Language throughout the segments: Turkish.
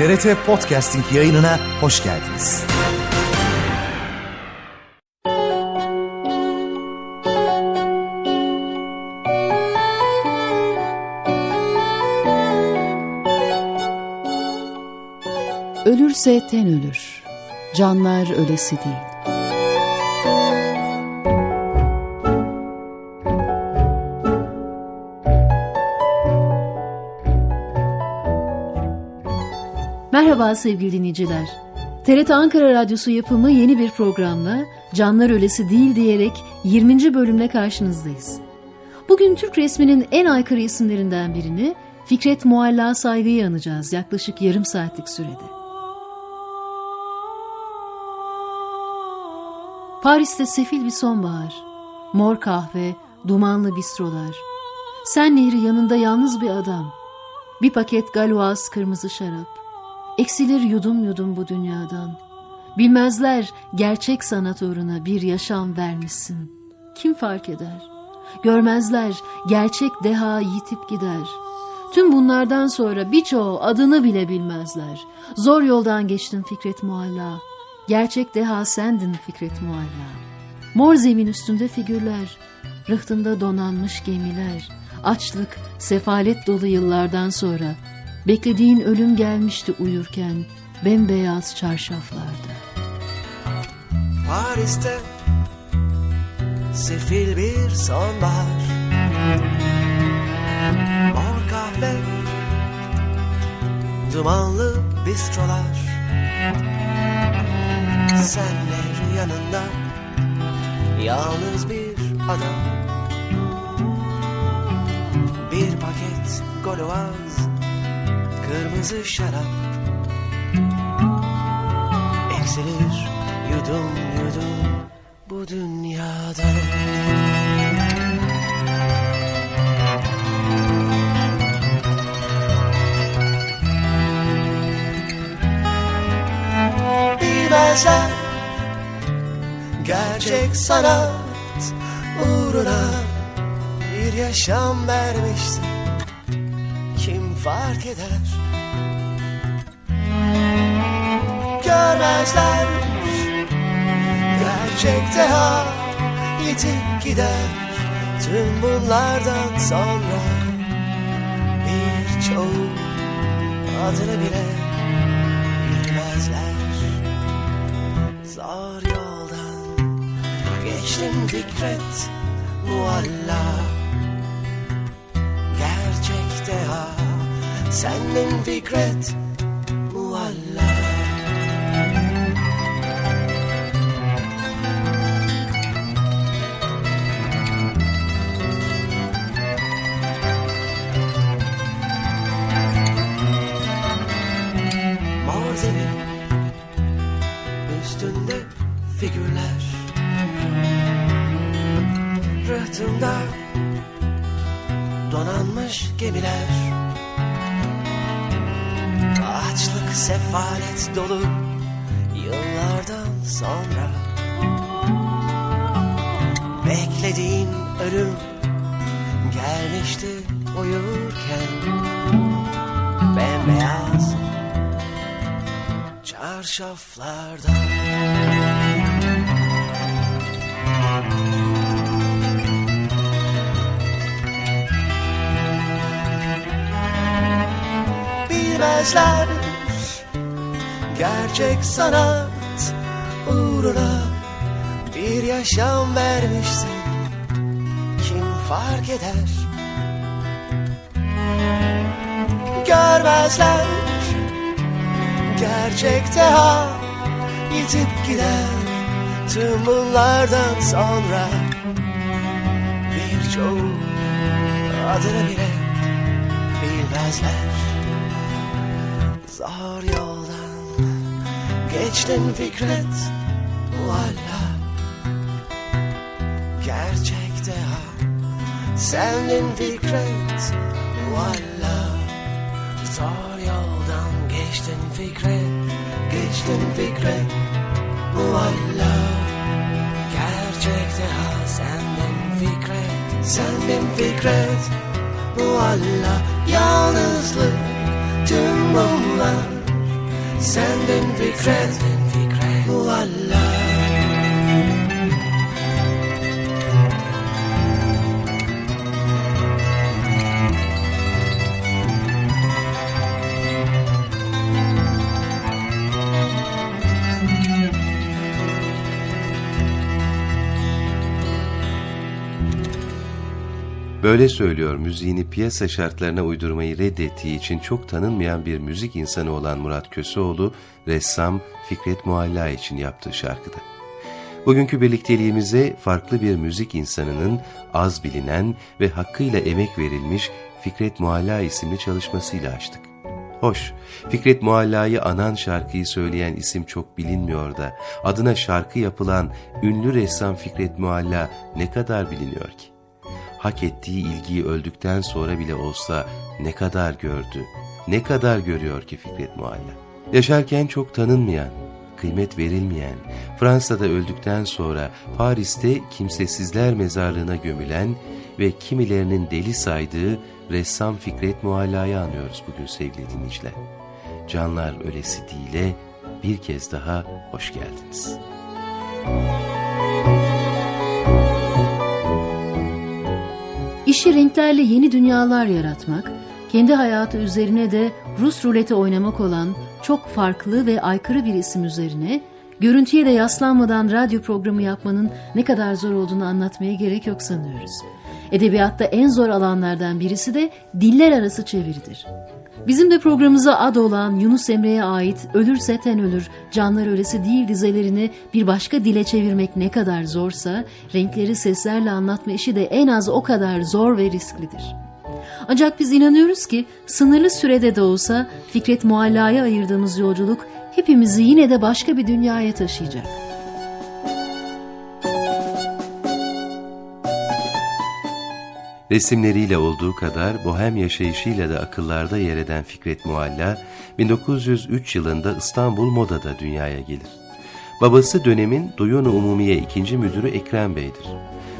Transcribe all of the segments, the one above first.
TRT Podcasting yayınına hoş geldiniz. Ölürse ten ölür, canlar ölesi değil. Merhaba sevgili dinleyiciler. TRT Ankara Radyosu yapımı yeni bir programla Canlar Ölesi Değil diyerek 20. bölümle karşınızdayız. Bugün Türk resminin en aykırı isimlerinden birini Fikret Mualla Saygı'yı anacağız yaklaşık yarım saatlik sürede. Paris'te sefil bir sonbahar, mor kahve, dumanlı bistrolar, sen nehri yanında yalnız bir adam, bir paket galoaz kırmızı şarap, Eksilir yudum yudum bu dünyadan. Bilmezler gerçek sanat uğruna bir yaşam vermişsin. Kim fark eder? Görmezler gerçek deha yitip gider. Tüm bunlardan sonra birçoğu adını bile bilmezler. Zor yoldan geçtin Fikret Mualla. Gerçek deha sendin Fikret Mualla. Mor zemin üstünde figürler, rıhtında donanmış gemiler, açlık, sefalet dolu yıllardan sonra Beklediğin ölüm gelmişti uyurken bembeyaz çarşaflarda. Paris'te sefil bir sonbahar. Mor kahve Dumanlı bistrolar. Senler yanında Yalnız bir adam. Bir paket goloaz kırmızı şarap. Eksilir yudum yudum bu dünyada. Bilmezler gerçek sanat uğruna bir yaşam vermişsin. Kim fark eder Görmezler. Gerçekte ha yitip gider. Tüm bunlardan sonra Birçoğu adını bile bilmezler. Zor yoldan geçtim Fikret mualla. Deha Sendin fikret gemiler. Açlık sefalet dolu yıllardan sonra. Beklediğin ölüm gelmişti uyurken. Bembeyaz çarşaflarda bilmezler Gerçek sanat uğruna bir yaşam vermişsin. Kim fark eder? Görmezler. Gerçekte ha yitip gider Tüm bunlardan sonra. Birçoğu adını bile bilmezler Zor yoldan geçtin Fikret Valla Gerçekte ha Sendin Fikret Valla Zor yoldan geçtin Fikret Geçtin Fikret Valla Gerçekte ha Sendin Fikret Sendin Fikret Valla Yalnızlık To bunlar Senden fikret, fikret. Böyle söylüyor müziğini piyasa şartlarına uydurmayı reddettiği için çok tanınmayan bir müzik insanı olan Murat Köseoğlu, ressam Fikret Mualla için yaptığı şarkıda. Bugünkü birlikteliğimize farklı bir müzik insanının az bilinen ve hakkıyla emek verilmiş Fikret Mualla isimli çalışmasıyla açtık. Hoş, Fikret Mualla'yı anan şarkıyı söyleyen isim çok bilinmiyor da adına şarkı yapılan ünlü ressam Fikret Mualla ne kadar biliniyor ki? Hak ettiği ilgiyi öldükten sonra bile olsa ne kadar gördü, ne kadar görüyor ki Fikret Mualla. Yaşarken çok tanınmayan, kıymet verilmeyen, Fransa'da öldükten sonra Paris'te kimsesizler mezarlığına gömülen ve kimilerinin deli saydığı ressam Fikret Mualla'yı anıyoruz bugün sevgili dinleyiciler. Canlar ölesi dile bir kez daha hoş geldiniz. İşi renklerle yeni dünyalar yaratmak, kendi hayatı üzerine de Rus ruleti oynamak olan çok farklı ve aykırı bir isim üzerine görüntüye de yaslanmadan radyo programı yapmanın ne kadar zor olduğunu anlatmaya gerek yok sanıyoruz. Edebiyatta en zor alanlardan birisi de diller arası çeviridir. Bizim de programımıza ad olan Yunus Emre'ye ait Ölürse Ten Ölür, Canlar Ölesi Değil dizelerini bir başka dile çevirmek ne kadar zorsa, renkleri seslerle anlatma işi de en az o kadar zor ve risklidir. Ancak biz inanıyoruz ki sınırlı sürede de olsa Fikret Mualla'ya ayırdığımız yolculuk hepimizi yine de başka bir dünyaya taşıyacak. Resimleriyle olduğu kadar bohem yaşayışıyla da akıllarda yer eden Fikret Mualla, 1903 yılında İstanbul Moda'da dünyaya gelir. Babası dönemin Duyun-u Umumiye ikinci müdürü Ekrem Bey'dir.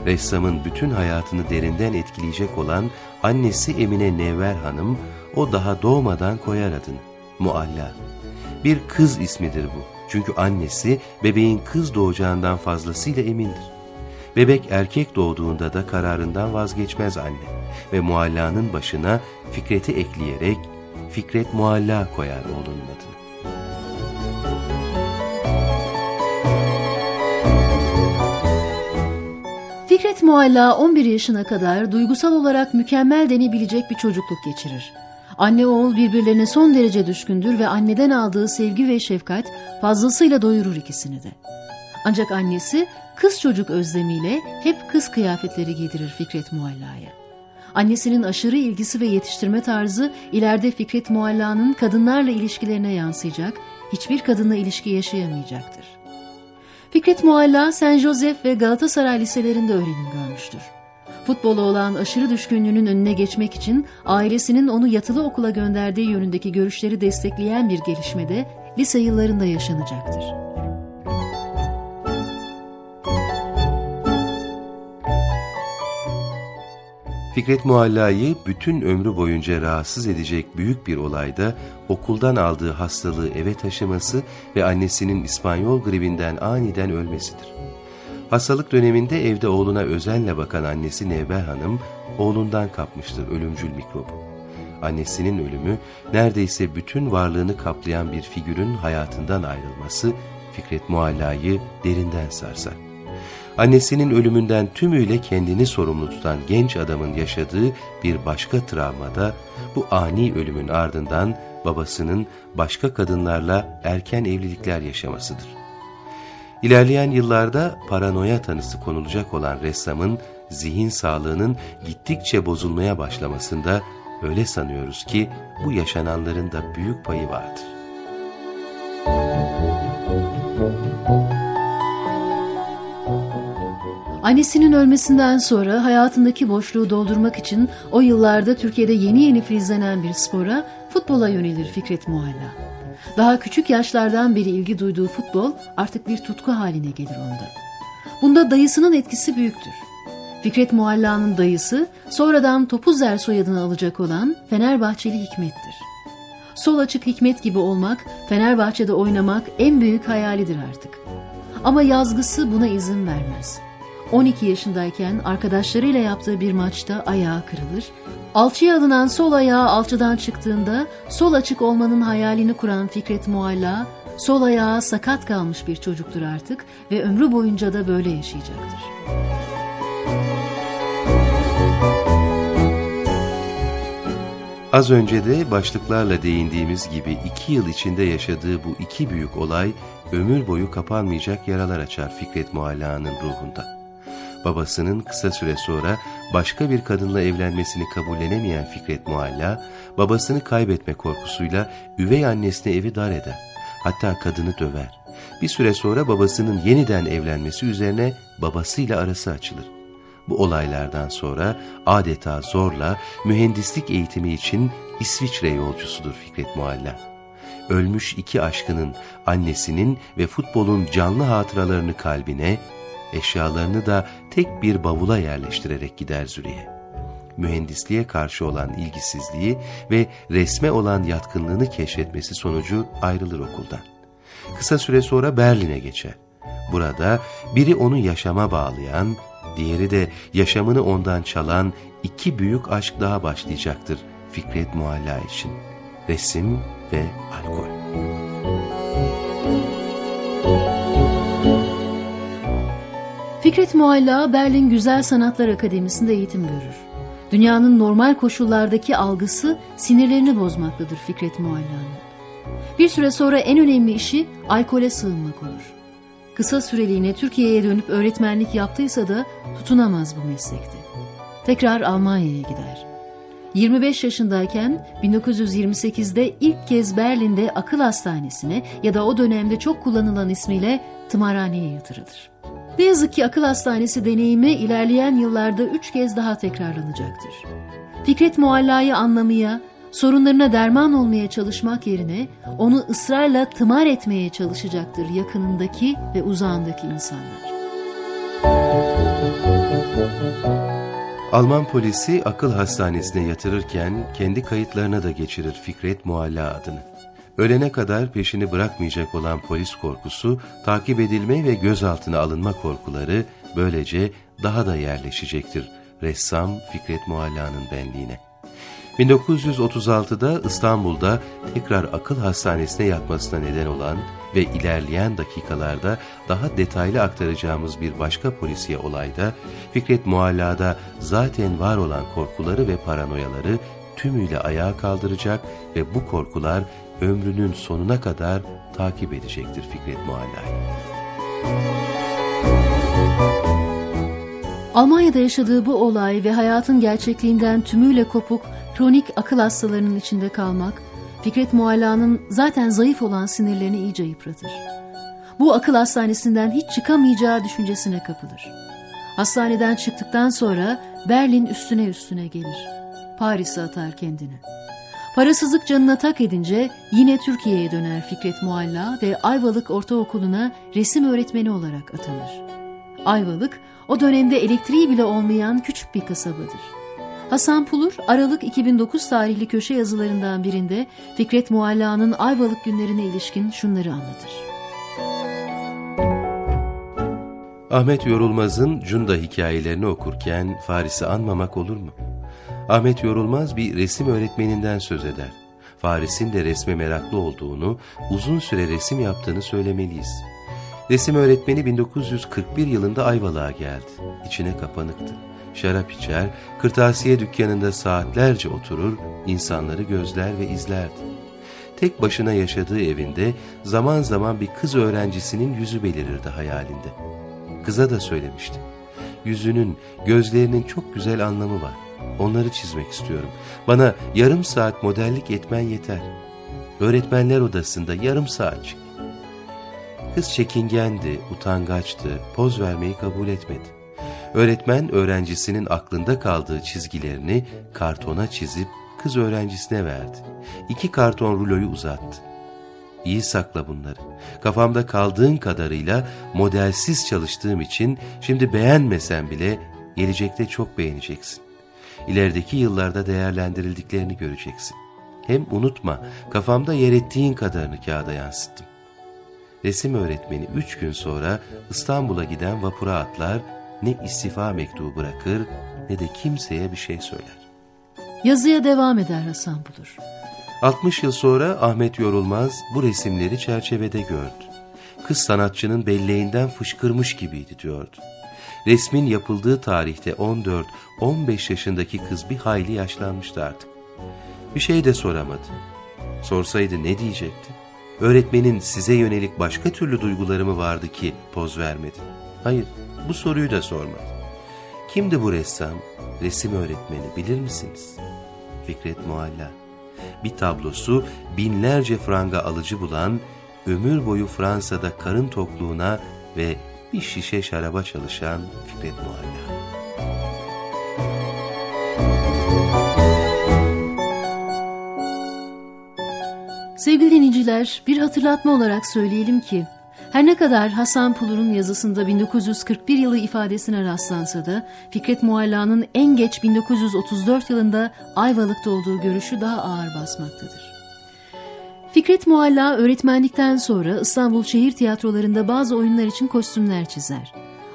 Ressamın bütün hayatını derinden etkileyecek olan annesi Emine Nevver Hanım, o daha doğmadan koyar adını, Mualla. Bir kız ismidir bu. Çünkü annesi bebeğin kız doğacağından fazlasıyla emindir. Bebek erkek doğduğunda da kararından vazgeçmez anne ve Mualla'nın başına Fikret'i ekleyerek Fikret Mualla koyar oğlunun adını. Fikret Mualla 11 yaşına kadar duygusal olarak mükemmel denebilecek bir çocukluk geçirir. Anne oğul birbirlerine son derece düşkündür ve anneden aldığı sevgi ve şefkat fazlasıyla doyurur ikisini de. Ancak annesi kız çocuk özlemiyle hep kız kıyafetleri giydirir Fikret Mualla'ya. Annesinin aşırı ilgisi ve yetiştirme tarzı ileride Fikret Mualla'nın kadınlarla ilişkilerine yansıyacak, hiçbir kadınla ilişki yaşayamayacaktır. Fikret Mualla, Saint Joseph ve Galatasaray liselerinde öğrenim görmüştür. Futbola olan aşırı düşkünlüğünün önüne geçmek için ailesinin onu yatılı okula gönderdiği yönündeki görüşleri destekleyen bir gelişmede lise yıllarında yaşanacaktır. Fikret Mualla'yı bütün ömrü boyunca rahatsız edecek büyük bir olayda okuldan aldığı hastalığı eve taşıması ve annesinin İspanyol gribinden aniden ölmesidir. Hastalık döneminde evde oğluna özenle bakan annesi Nevber Hanım oğlundan kapmıştır ölümcül mikrobu. Annesinin ölümü neredeyse bütün varlığını kaplayan bir figürün hayatından ayrılması Fikret Mualla'yı derinden sarsar. Annesinin ölümünden tümüyle kendini sorumlu tutan genç adamın yaşadığı bir başka travmada bu ani ölümün ardından babasının başka kadınlarla erken evlilikler yaşamasıdır. İlerleyen yıllarda paranoya tanısı konulacak olan ressamın zihin sağlığının gittikçe bozulmaya başlamasında öyle sanıyoruz ki bu yaşananların da büyük payı vardır. Annesinin ölmesinden sonra hayatındaki boşluğu doldurmak için o yıllarda Türkiye'de yeni yeni filizlenen bir spora, futbola yönelir Fikret Mualla. Daha küçük yaşlardan beri ilgi duyduğu futbol artık bir tutku haline gelir onda. Bunda dayısının etkisi büyüktür. Fikret Mualla'nın dayısı sonradan Topuzer soyadını alacak olan Fenerbahçeli Hikmet'tir. Sol açık Hikmet gibi olmak, Fenerbahçe'de oynamak en büyük hayalidir artık. Ama yazgısı buna izin vermez. 12 yaşındayken arkadaşlarıyla yaptığı bir maçta ayağı kırılır. Alçıya alınan sol ayağı alçıdan çıktığında sol açık olmanın hayalini kuran Fikret Mualla, sol ayağı sakat kalmış bir çocuktur artık ve ömrü boyunca da böyle yaşayacaktır. Az önce de başlıklarla değindiğimiz gibi iki yıl içinde yaşadığı bu iki büyük olay ömür boyu kapanmayacak yaralar açar Fikret Mualla'nın ruhunda. Babasının kısa süre sonra başka bir kadınla evlenmesini kabullenemeyen Fikret Mualla, babasını kaybetme korkusuyla üvey annesine evi dar eder. Hatta kadını döver. Bir süre sonra babasının yeniden evlenmesi üzerine babasıyla arası açılır. Bu olaylardan sonra adeta zorla mühendislik eğitimi için İsviçre yolcusudur Fikret Mualla. Ölmüş iki aşkının, annesinin ve futbolun canlı hatıralarını kalbine, eşyalarını da tek bir bavula yerleştirerek gider Züriye. Mühendisliğe karşı olan ilgisizliği ve resme olan yatkınlığını keşfetmesi sonucu ayrılır okuldan. Kısa süre sonra Berlin'e geçer. Burada biri onu yaşama bağlayan, diğeri de yaşamını ondan çalan iki büyük aşk daha başlayacaktır Fikret Mualla için. Resim ve alkol. Fikret Mualla Berlin Güzel Sanatlar Akademisi'nde eğitim görür. Dünyanın normal koşullardaki algısı sinirlerini bozmaktadır Fikret Mualla'nın. Bir süre sonra en önemli işi alkole sığınmak olur. Kısa süreliğine Türkiye'ye dönüp öğretmenlik yaptıysa da tutunamaz bu meslekte. Tekrar Almanya'ya gider. 25 yaşındayken 1928'de ilk kez Berlin'de akıl hastanesine ya da o dönemde çok kullanılan ismiyle tımarhaneye yatırılır. Ne yazık ki akıl hastanesi deneyimi ilerleyen yıllarda üç kez daha tekrarlanacaktır. Fikret Mualla'yı anlamaya, sorunlarına derman olmaya çalışmak yerine onu ısrarla tımar etmeye çalışacaktır yakınındaki ve uzağındaki insanlar. Alman polisi akıl hastanesine yatırırken kendi kayıtlarına da geçirir Fikret Mualla adını. Ölene kadar peşini bırakmayacak olan polis korkusu, takip edilme ve gözaltına alınma korkuları böylece daha da yerleşecektir ressam Fikret Mualla'nın benliğine. 1936'da İstanbul'da tekrar akıl hastanesine yatmasına neden olan ve ilerleyen dakikalarda daha detaylı aktaracağımız bir başka polisiye olayda Fikret Mualla'da zaten var olan korkuları ve paranoyaları tümüyle ayağa kaldıracak ve bu korkular ömrünün sonuna kadar takip edecektir Fikret Mualla'yı. Almanya'da yaşadığı bu olay ve hayatın gerçekliğinden tümüyle kopuk kronik akıl hastalarının içinde kalmak, Fikret Mualla'nın zaten zayıf olan sinirlerini iyice yıpratır. Bu akıl hastanesinden hiç çıkamayacağı düşüncesine kapılır. Hastaneden çıktıktan sonra Berlin üstüne üstüne gelir. Paris'e atar kendini. Parasızlık canına tak edince yine Türkiye'ye döner Fikret Mualla ve Ayvalık Ortaokulu'na resim öğretmeni olarak atanır. Ayvalık o dönemde elektriği bile olmayan küçük bir kasabadır. Hasan Pulur, Aralık 2009 tarihli köşe yazılarından birinde Fikret Mualla'nın Ayvalık günlerine ilişkin şunları anlatır. Ahmet Yorulmaz'ın Cunda hikayelerini okurken Faris'i anmamak olur mu? Ahmet Yorulmaz bir resim öğretmeninden söz eder. Faris'in de resme meraklı olduğunu, uzun süre resim yaptığını söylemeliyiz. Resim öğretmeni 1941 yılında Ayvalık'a geldi. İçine kapanıktı. Şarap içer, kırtasiye dükkanında saatlerce oturur, insanları gözler ve izlerdi. Tek başına yaşadığı evinde zaman zaman bir kız öğrencisinin yüzü belirirdi hayalinde. Kıza da söylemişti. Yüzünün, gözlerinin çok güzel anlamı var. Onları çizmek istiyorum. Bana yarım saat modellik etmen yeter. Öğretmenler odasında yarım saatçik. Kız çekingendi, utangaçtı, poz vermeyi kabul etmedi. Öğretmen öğrencisinin aklında kaldığı çizgilerini kartona çizip kız öğrencisine verdi. İki karton ruloyu uzattı. İyi sakla bunları. Kafamda kaldığın kadarıyla modelsiz çalıştığım için şimdi beğenmesen bile gelecekte çok beğeneceksin. İlerideki yıllarda değerlendirildiklerini göreceksin. hem unutma, kafamda yer ettiğin kadarını kağıda yansıttım. Resim öğretmeni üç gün sonra İstanbul'a giden vapura atlar, ne istifa mektubu bırakır ne de kimseye bir şey söyler. Yazıya devam eder Hasan Bulur. 60 yıl sonra Ahmet Yorulmaz bu resimleri çerçevede gördü. Kız sanatçının belleğinden fışkırmış gibiydi diyordu. Resmin yapıldığı tarihte 14-15 yaşındaki kız bir hayli yaşlanmıştı artık. Bir şey de soramadı. Sorsaydı ne diyecekti? Öğretmenin size yönelik başka türlü duyguları mı vardı ki poz vermedi? Hayır, bu soruyu da sormadı. Kimdi bu ressam, resim öğretmeni bilir misiniz? Fikret Mualla. Bir tablosu binlerce franga alıcı bulan, ömür boyu Fransa'da karın tokluğuna ve bir şişe şaraba çalışan Fikret Mualla. Sevgili dinleyiciler, bir hatırlatma olarak söyleyelim ki, her ne kadar Hasan Pulur'un yazısında 1941 yılı ifadesine rastlansa da Fikret Mualla'nın en geç 1934 yılında Ayvalık'ta olduğu görüşü daha ağır basmaktadır. Fikret Mualla öğretmenlikten sonra İstanbul şehir tiyatrolarında bazı oyunlar için kostümler çizer.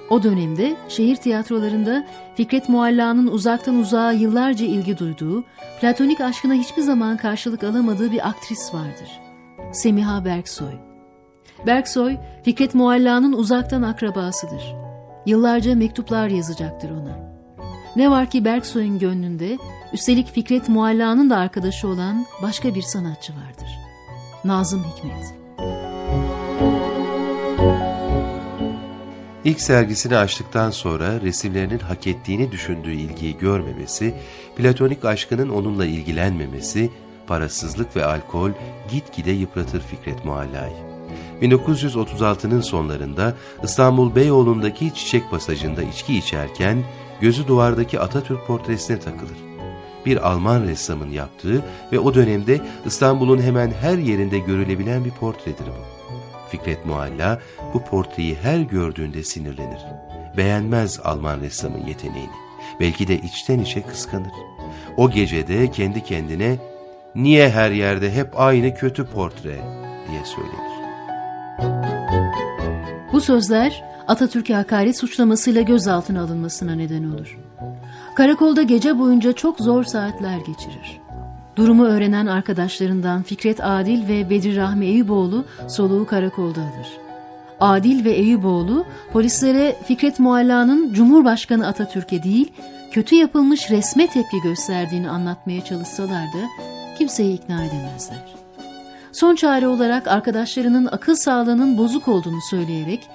O dönemde şehir tiyatrolarında Fikret Mualla'nın uzaktan uzağa yıllarca ilgi duyduğu, platonik aşkına hiçbir zaman karşılık alamadığı bir aktris vardır. Semiha Berksoy. Berksoy, Fikret Mualla'nın uzaktan akrabasıdır. Yıllarca mektuplar yazacaktır ona. Ne var ki Berksoy'un gönlünde, üstelik Fikret Mualla'nın da arkadaşı olan başka bir sanatçı vardır. Nazım Hikmet. İlk sergisini açtıktan sonra resimlerinin hak ettiğini düşündüğü ilgiyi görmemesi, platonik aşkının onunla ilgilenmemesi, parasızlık ve alkol gitgide yıpratır Fikret Mualla'yı. 1936'nın sonlarında İstanbul Beyoğlu'ndaki Çiçek Pasajı'nda içki içerken gözü duvardaki Atatürk portresine takılır. Bir Alman ressamın yaptığı ve o dönemde İstanbul'un hemen her yerinde görülebilen bir portredir bu. Fikret Mualla bu portreyi her gördüğünde sinirlenir. Beğenmez Alman ressamın yeteneğini. Belki de içten içe kıskanır. O gecede kendi kendine niye her yerde hep aynı kötü portre diye söylenir. Bu sözler Atatürk'e hakaret suçlamasıyla gözaltına alınmasına neden olur. Karakolda gece boyunca çok zor saatler geçirir. Durumu öğrenen arkadaşlarından Fikret Adil ve Bedri Rahmi Eyüboğlu soluğu karakolda alır. Adil ve Eyüboğlu polislere Fikret Mualla'nın Cumhurbaşkanı Atatürk'e değil, kötü yapılmış resme tepki gösterdiğini anlatmaya çalışsalar da kimseyi ikna edemezler. Son çare olarak arkadaşlarının akıl sağlığının bozuk olduğunu söyleyerek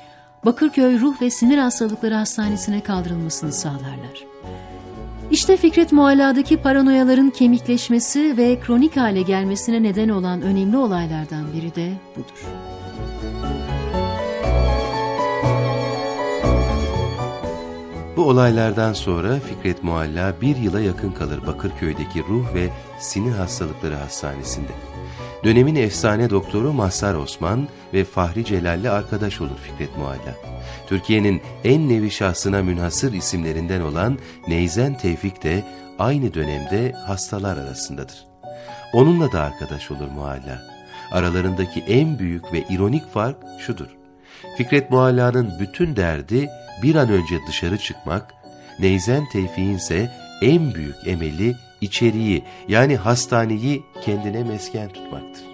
Bakırköy Ruh ve Sinir Hastalıkları Hastanesi'ne kaldırılmasını sağlarlar. İşte Fikret Mualla'daki paranoyaların kemikleşmesi ve kronik hale gelmesine neden olan önemli olaylardan biri de budur. Bu olaylardan sonra Fikret Mualla bir yıla yakın kalır Bakırköy'deki Ruh ve Sinir Hastalıkları Hastanesi'nde. Dönemin efsane doktoru Mazhar Osman ve Fahri Celal'le arkadaş olur Fikret Mualla. Türkiye'nin en nevi şahsına münhasır isimlerinden olan Neyzen Tevfik de aynı dönemde hastalar arasındadır. Onunla da arkadaş olur Mualla. Aralarındaki en büyük ve ironik fark şudur. Fikret Mualla'nın bütün derdi bir an önce dışarı çıkmak, Neyzen Tevfik'in ise en büyük emeli içeriği yani hastaneyi kendine mesken tutmaktır.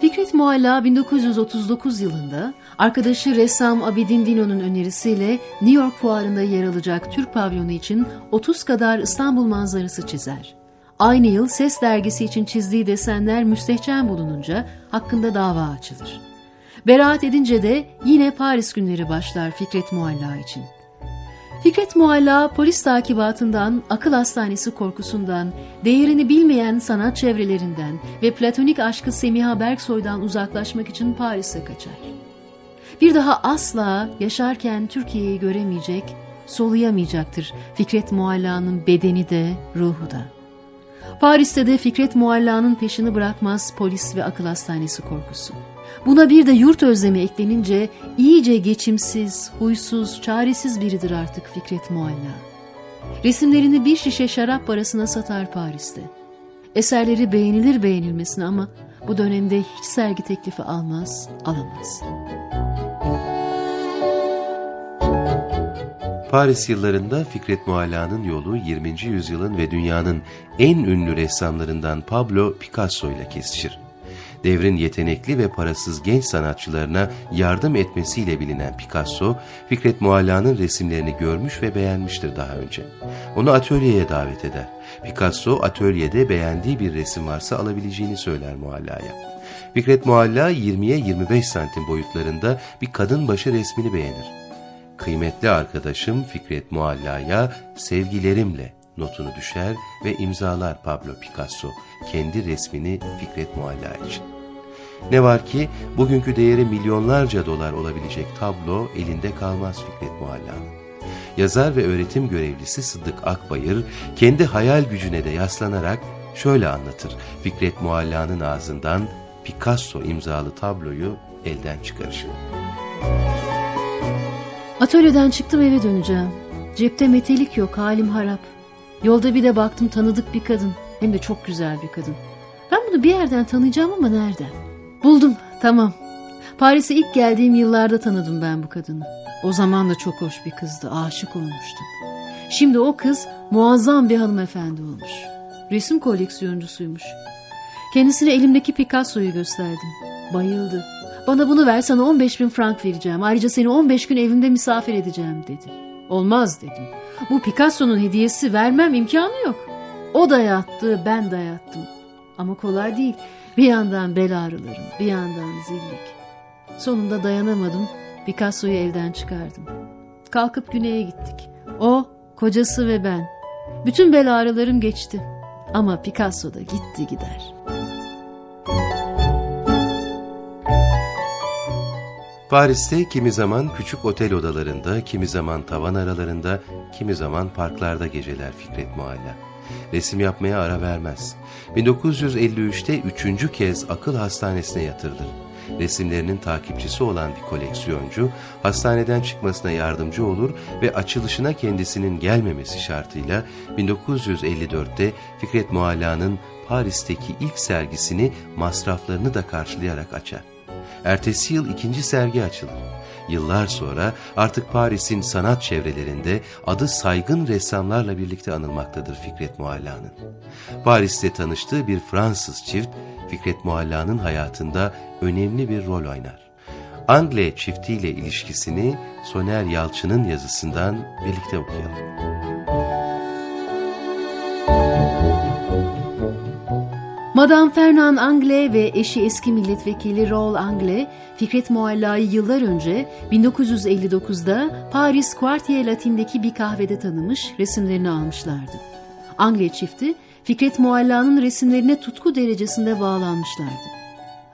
Fikret Mualla 1939 yılında arkadaşı ressam Abidin Dino'nun önerisiyle New York fuarında yer alacak Türk pavyonu için 30 kadar İstanbul manzarası çizer. Aynı yıl Ses dergisi için çizdiği desenler müstehcen bulununca hakkında dava açılır. Beraat edince de yine Paris günleri başlar Fikret Mualla için. Fikret Mualla polis takibatından, akıl hastanesi korkusundan, değerini bilmeyen sanat çevrelerinden ve platonik aşkı Semiha Berksoy'dan uzaklaşmak için Paris'e kaçar. Bir daha asla yaşarken Türkiye'yi göremeyecek, soluyamayacaktır Fikret Mualla'nın bedeni de, ruhu da. Paris'te de Fikret Mualla'nın peşini bırakmaz polis ve akıl hastanesi korkusu. Buna bir de yurt özlemi eklenince iyice geçimsiz, huysuz, çaresiz biridir artık Fikret Mualla. Resimlerini bir şişe şarap parasına satar Paris'te. Eserleri beğenilir beğenilmesine ama bu dönemde hiç sergi teklifi almaz, alamaz. Paris yıllarında Fikret Mualla'nın yolu 20. yüzyılın ve dünyanın en ünlü ressamlarından Pablo Picasso ile kesişir. Devrin yetenekli ve parasız genç sanatçılarına yardım etmesiyle bilinen Picasso, Fikret Mualla'nın resimlerini görmüş ve beğenmiştir daha önce. Onu atölyeye davet eder. Picasso atölyede beğendiği bir resim varsa alabileceğini söyler Mualla'ya. Fikret Mualla 20'ye 25 santim boyutlarında bir kadın başı resmini beğenir. Kıymetli arkadaşım Fikret Mualla'ya sevgilerimle notunu düşer ve imzalar Pablo Picasso kendi resmini Fikret Mualla için. Ne var ki bugünkü değeri milyonlarca dolar olabilecek tablo elinde kalmaz Fikret Mualla'nın. Yazar ve öğretim görevlisi Sıddık Akbayır kendi hayal gücüne de yaslanarak şöyle anlatır Fikret Mualla'nın ağzından Picasso imzalı tabloyu elden çıkarışını. Atölyeden çıktım eve döneceğim. Cepte metelik yok, halim harap. Yolda bir de baktım tanıdık bir kadın. Hem de çok güzel bir kadın. Ben bunu bir yerden tanıyacağım ama nereden? Buldum, tamam. Paris'e ilk geldiğim yıllarda tanıdım ben bu kadını. O zaman da çok hoş bir kızdı, aşık olmuştum. Şimdi o kız muazzam bir hanımefendi olmuş. Resim koleksiyoncusuymuş. Kendisine elimdeki Picasso'yu gösterdim. Bayıldı. Bana bunu ver sana 15 bin frank vereceğim. Ayrıca seni 15 gün evimde misafir edeceğim dedi. Olmaz dedim. Bu Picasso'nun hediyesi vermem imkanı yok. O dayattı ben dayattım. Ama kolay değil. Bir yandan bel ağrılarım bir yandan zillik. Sonunda dayanamadım. Picasso'yu evden çıkardım. Kalkıp güneye gittik. O, kocası ve ben. Bütün bel ağrılarım geçti. Ama Picasso da gitti gider. Paris'te kimi zaman küçük otel odalarında, kimi zaman tavan aralarında, kimi zaman parklarda geceler Fikret Mualla. Resim yapmaya ara vermez. 1953'te üçüncü kez akıl hastanesine yatırılır. Resimlerinin takipçisi olan bir koleksiyoncu, hastaneden çıkmasına yardımcı olur ve açılışına kendisinin gelmemesi şartıyla 1954'te Fikret Mualla'nın Paris'teki ilk sergisini masraflarını da karşılayarak açar. Ertesi yıl ikinci sergi açılır. Yıllar sonra artık Paris'in sanat çevrelerinde adı saygın ressamlarla birlikte anılmaktadır Fikret Mualla'nın. Paris'te tanıştığı bir Fransız çift Fikret Mualla'nın hayatında önemli bir rol oynar. Angle çiftiyle ilişkisini Soner Yalçın'ın yazısından birlikte okuyalım. Madame Fernand Anglais ve eşi eski milletvekili Raoul Anglais, Fikret Mualla'yı yıllar önce 1959'da Paris Quartier Latin'deki bir kahvede tanımış, resimlerini almışlardı. Anglais çifti, Fikret Mualla'nın resimlerine tutku derecesinde bağlanmışlardı.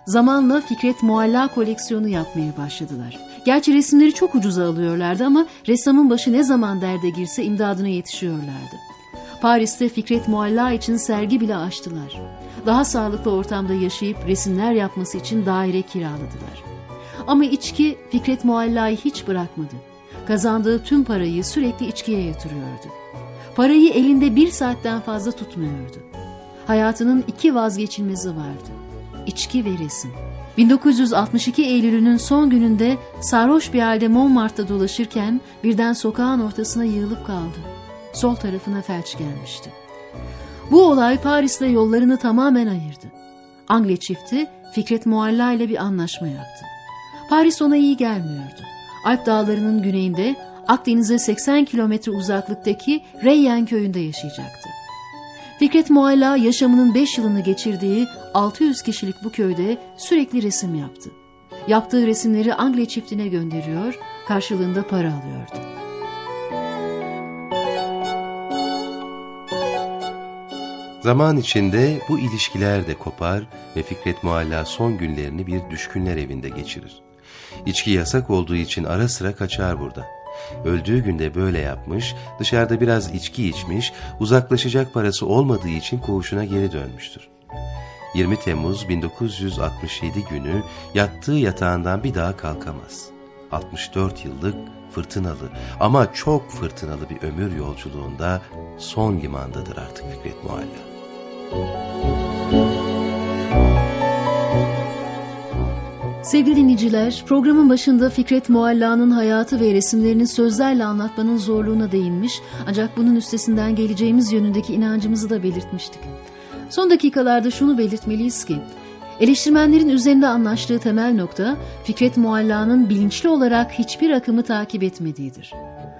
Zamanla Fikret Mualla koleksiyonu yapmaya başladılar. Gerçi resimleri çok ucuza alıyorlardı ama ressamın başı ne zaman derde girse imdadına yetişiyorlardı. Paris'te Fikret Mualla için sergi bile açtılar. Daha sağlıklı ortamda yaşayıp resimler yapması için daire kiraladılar. Ama içki Fikret Mualla'yı hiç bırakmadı. Kazandığı tüm parayı sürekli içkiye yatırıyordu. Parayı elinde bir saatten fazla tutmuyordu. Hayatının iki vazgeçilmezi vardı. İçki ve resim. 1962 Eylül'ünün son gününde sarhoş bir halde Montmartre'da dolaşırken birden sokağın ortasına yığılıp kaldı. Sol tarafına felç gelmişti. Bu olay Paris'le yollarını tamamen ayırdı. Angle çifti Fikret Mualla ile bir anlaşma yaptı. Paris ona iyi gelmiyordu. Alp dağlarının güneyinde Akdeniz'e 80 kilometre uzaklıktaki Reyyen köyünde yaşayacaktı. Fikret Mualla yaşamının 5 yılını geçirdiği 600 kişilik bu köyde sürekli resim yaptı. Yaptığı resimleri Angle çiftine gönderiyor, karşılığında para alıyordu. Zaman içinde bu ilişkiler de kopar ve Fikret Mualla son günlerini bir düşkünler evinde geçirir. İçki yasak olduğu için ara sıra kaçar burada. Öldüğü günde böyle yapmış, dışarıda biraz içki içmiş, uzaklaşacak parası olmadığı için koğuşuna geri dönmüştür. 20 Temmuz 1967 günü yattığı yatağından bir daha kalkamaz. 64 yıllık fırtınalı ama çok fırtınalı bir ömür yolculuğunda son limandadır artık Fikret Mualla. Sevgili dinleyiciler, programın başında Fikret Mualla'nın hayatı ve resimlerini sözlerle anlatmanın zorluğuna değinmiş ancak bunun üstesinden geleceğimiz yönündeki inancımızı da belirtmiştik. Son dakikalarda şunu belirtmeliyiz ki, eleştirmenlerin üzerinde anlaştığı temel nokta Fikret Mualla'nın bilinçli olarak hiçbir akımı takip etmediğidir.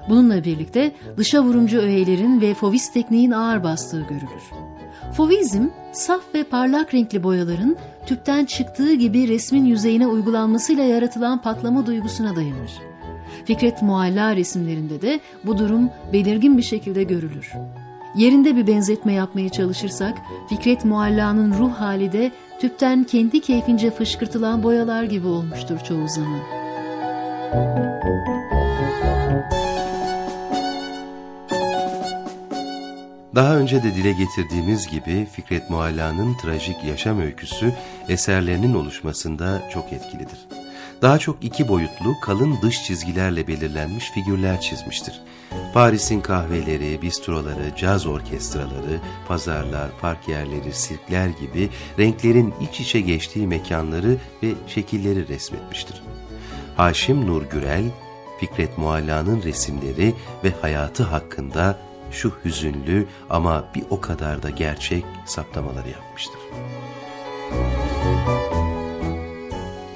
Bununla birlikte dışa vurumcu öğelerin ve fovis tekniğin ağır bastığı görülür. Fovizm, saf ve parlak renkli boyaların tüpten çıktığı gibi resmin yüzeyine uygulanmasıyla yaratılan patlama duygusuna dayanır. Fikret Mualla resimlerinde de bu durum belirgin bir şekilde görülür. Yerinde bir benzetme yapmaya çalışırsak, Fikret Mualla'nın ruh hali de tüpten kendi keyfince fışkırtılan boyalar gibi olmuştur çoğu zaman. Daha önce de dile getirdiğimiz gibi Fikret Mualla'nın trajik yaşam öyküsü eserlerinin oluşmasında çok etkilidir. Daha çok iki boyutlu kalın dış çizgilerle belirlenmiş figürler çizmiştir. Paris'in kahveleri, bistroları, caz orkestraları, pazarlar, park yerleri, sirkler gibi renklerin iç içe geçtiği mekanları ve şekilleri resmetmiştir. Haşim Nur Gürel, Fikret Mualla'nın resimleri ve hayatı hakkında şu hüzünlü ama bir o kadar da gerçek saptamaları yapmıştır.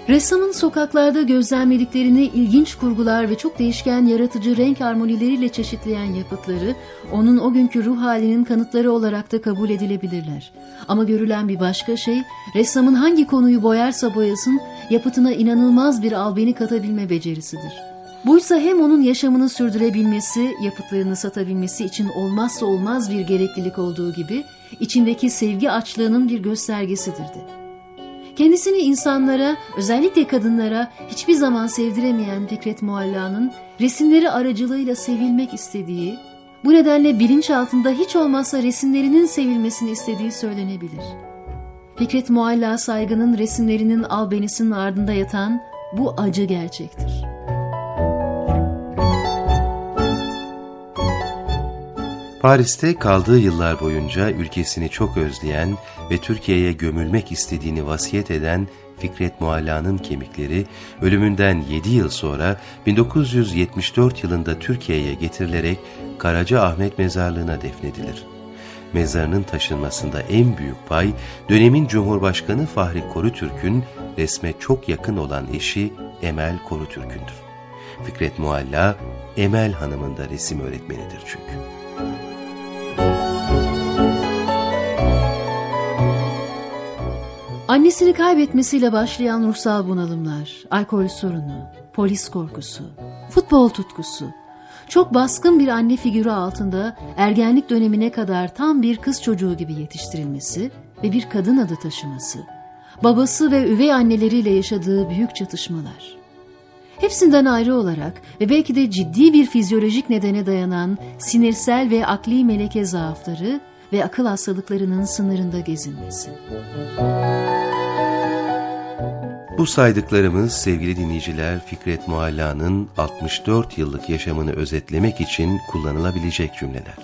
Ressamın sokaklarda gözlemlediklerini ilginç kurgular ve çok değişken yaratıcı renk harmonileriyle çeşitleyen yapıtları, onun o günkü ruh halinin kanıtları olarak da kabul edilebilirler. Ama görülen bir başka şey, ressamın hangi konuyu boyarsa boyasın, yapıtına inanılmaz bir albeni katabilme becerisidir. Buysa hem onun yaşamını sürdürebilmesi, yapıtlarını satabilmesi için olmazsa olmaz bir gereklilik olduğu gibi, içindeki sevgi açlığının bir göstergesidir de. Kendisini insanlara, özellikle kadınlara hiçbir zaman sevdiremeyen Fikret Mualla'nın resimleri aracılığıyla sevilmek istediği, bu nedenle bilinç altında hiç olmazsa resimlerinin sevilmesini istediği söylenebilir. Fikret Mualla saygının resimlerinin albenisinin ardında yatan bu acı gerçektir. Paris'te kaldığı yıllar boyunca ülkesini çok özleyen ve Türkiye'ye gömülmek istediğini vasiyet eden Fikret Mualla'nın kemikleri ölümünden 7 yıl sonra 1974 yılında Türkiye'ye getirilerek Karaca Ahmet Mezarlığı'na defnedilir. Mezarının taşınmasında en büyük pay dönemin Cumhurbaşkanı Fahri Korutürk'ün resme çok yakın olan eşi Emel Korutürk'ündür. Fikret Mualla, Emel Hanım'ın da resim öğretmenidir çünkü. Annesini kaybetmesiyle başlayan ruhsal bunalımlar, alkol sorunu, polis korkusu, futbol tutkusu, çok baskın bir anne figürü altında ergenlik dönemine kadar tam bir kız çocuğu gibi yetiştirilmesi ve bir kadın adı taşıması, babası ve üvey anneleriyle yaşadığı büyük çatışmalar. Hepsinden ayrı olarak ve belki de ciddi bir fizyolojik nedene dayanan sinirsel ve akli meleke zaafları ve akıl hastalıklarının sınırında gezinmesi. Bu saydıklarımız sevgili dinleyiciler Fikret Mualla'nın 64 yıllık yaşamını özetlemek için kullanılabilecek cümleler.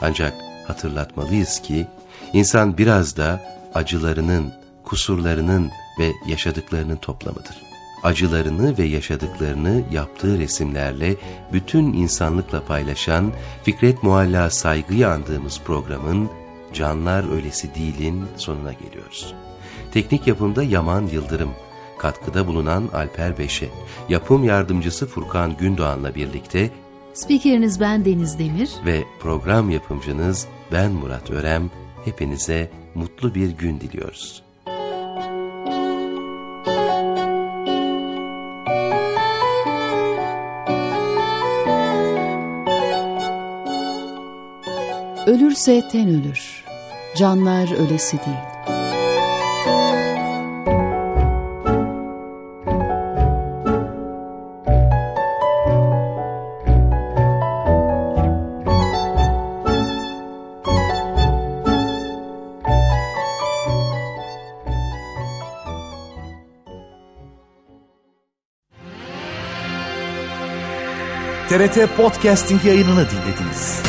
Ancak hatırlatmalıyız ki insan biraz da acılarının, kusurlarının ve yaşadıklarının toplamıdır. Acılarını ve yaşadıklarını yaptığı resimlerle bütün insanlıkla paylaşan Fikret Mualla saygıyı andığımız programın Canlar Ölesi Değil'in sonuna geliyoruz. Teknik yapımda Yaman Yıldırım, katkıda bulunan Alper Beşe, yapım yardımcısı Furkan Gündoğan'la birlikte Spikeriniz ben Deniz Demir ve program yapımcınız ben Murat Örem hepinize mutlu bir gün diliyoruz. Ölürse ten ölür, canlar ölesi değil. TRT Podcasting yayınını dinlediniz.